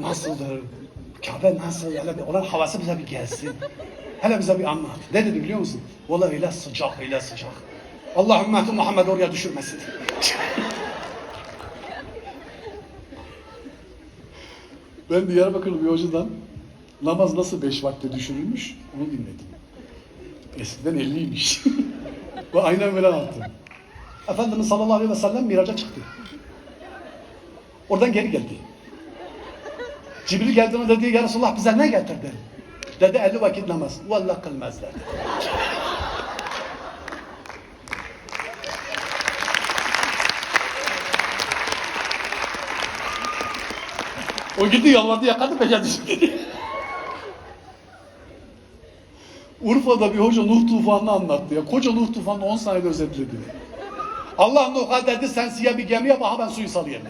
nasıldır? Kabe nasıl? Hele bir olan havası bize bir gelsin. Hele bize bir anlat. Ne dedi biliyor musun? Vallahi öyle sıcak, öyle sıcak. Allah ümmeti Muhammed oraya düşürmesin. ben Diyarbakırlı bir hocadan namaz nasıl beş vakte düşürülmüş onu dinledim. Eskiden 50'ymiş. Ve aynen böyle anlattı. Efendimiz sallallahu aleyhi ve sellem miraca çıktı. Oradan geri geldi. Cibril geldiğinde dedi ya Resulullah bize ne getirdin? Dedi 50 vakit namaz. Vallahi kılmaz dedi. O gitti yalvardı yakardı becerdi şimdi. Urfa'da bir hoca Nuh tufanını anlattı ya. Koca Nuh tufanını 10 saniyede özetledi. Allah Nuh'a dedi sen siyah bir gemi yap aha ben suyu salayım.